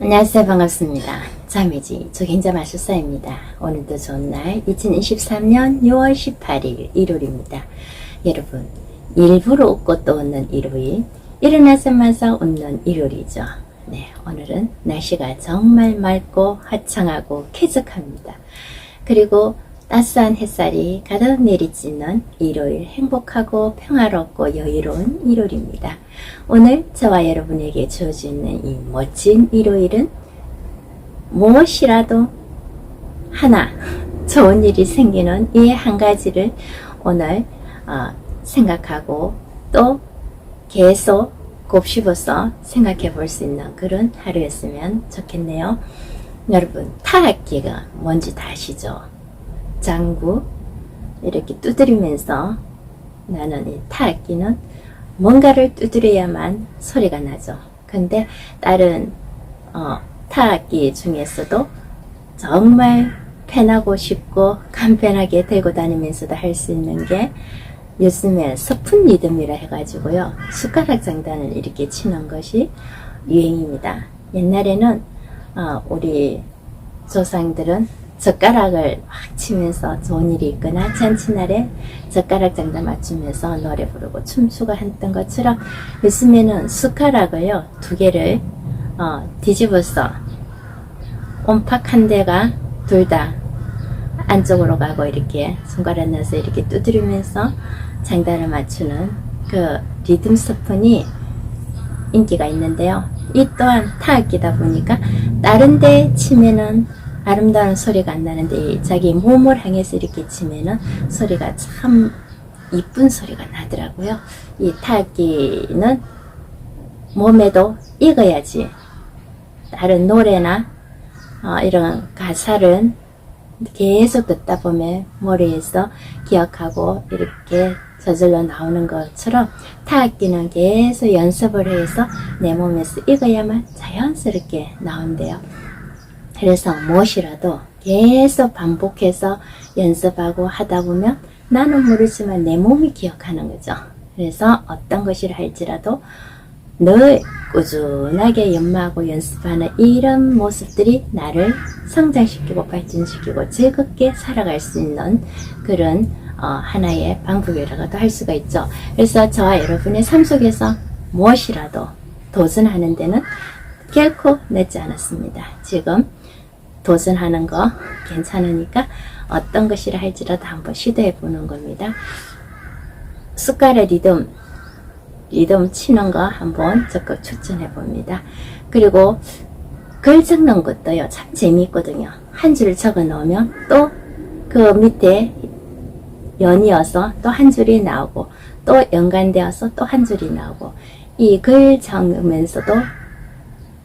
안녕하세요. 반갑습니다. 자매지 조경자 마술사입니다. 오늘도 좋은 날 2023년 6월 18일 일요일입니다. 여러분 일부러 웃고 또 웃는 일요일 일어나자마자 웃는 일요일이죠. 네, 오늘은 날씨가 정말 맑고 화창하고 쾌적합니다. 그리고 따스한 햇살이 가득 내리쬐는 일요일 행복하고 평화롭고 여유로운 일요일입니다. 오늘 저와 여러분에게 주어지는 이 멋진 일요일은 무엇이라도 하나 좋은 일이 생기는 이 한 가지를 오늘 어, 생각하고 또 계속 곱씹어서 생각해 볼 수 있는 그런 하루였으면 좋겠네요. 여러분 타악기가 뭔지 다 아시죠? 장구 이렇게 두드리면서 나는 이 타악기는 뭔가를 두드려야만 소리가 나죠. 근데 다른 어, 타악기 중에서도 정말 편하고 쉽고 간편하게 들고 다니면서도 할 수 있는 게 요즘에 서푼 리듬이라 해가지고요. 숟가락 장단을 이렇게 치는 것이 유행입니다. 옛날에는 어, 우리 조상들은 젓가락을 확 치면서 좋은 일이 있거나 잔치날에 젓가락 장단 맞추면서 노래 부르고 춤추고 했던 것처럼 요즘에는 숟가락을요 두 개를 어, 뒤집어서 온팍 한 대가 둘 다 안쪽으로 가고 이렇게 손가락 넣어서 이렇게 두드리면서 장단을 맞추는 그 리듬 스푼이 인기가 있는데요. 이 또한 타악기다 보니까 다른 데 치면은 아름다운 소리가 안 나는데 자기 몸을 향해서 이렇게 치면은 소리가 참 이쁜 소리가 나더라고요. 이 타악기는 몸에도 익어야지 다른 노래나 어, 이런 가사를 계속 듣다 보면 머리에서 기억하고 이렇게 저절로 나오는 것처럼 타악기는 계속 연습을 해서 내 몸에서 익어야만 자연스럽게 나온대요. 그래서 무엇이라도 계속 반복해서 연습하고 하다 보면 나는 모르지만 내 몸이 기억하는 거죠. 그래서 어떤 것을 할지라도 늘 꾸준하게 연마하고 연습하는 이런 모습들이 나를 성장시키고 발전시키고 즐겁게 살아갈 수 있는 그런 어, 하나의 방법이라고도 할 수가 있죠. 그래서 저와 여러분의 삶 속에서 무엇이라도 도전하는 데는 결코 늦지 않았습니다. 지금 도전하는 거 괜찮으니까 어떤 것이라 할지라도 한번 시도해 보는 겁니다. 숟가락 리듬 리듬 치는 거 한번 적극 추천해 봅니다. 그리고 글 적는 것도요, 참 재미있거든요. 한 줄 적어 놓으면 또 그 밑에 연이어서 또 한 줄이 나오고 또 연관되어서 또 한 줄이 나오고 이 글 적으면서도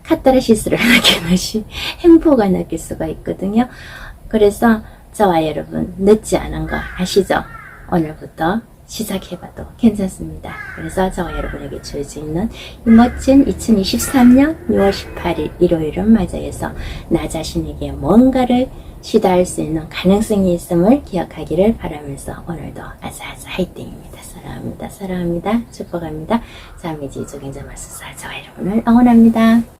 카타르시스를 느끼듯이 행복을 느낄 수가 있거든요. 그래서 저와 여러분 늦지 않은 거 아시죠? 오늘부터 시작해봐도 괜찮습니다. 그래서 저와 여러분에게 줄수 있는 이 멋진 2023년 6월 18일 일요일을 맞이해서 나 자신에게 뭔가를 시도할 수 있는 가능성이 있음을 기억하기를 바라면서 오늘도 아사아사 화이팅입니다. 사랑합니다. 사랑합니다. 축복합니다. 자미지 조경자 마술사 저와 여러분을 응원합니다.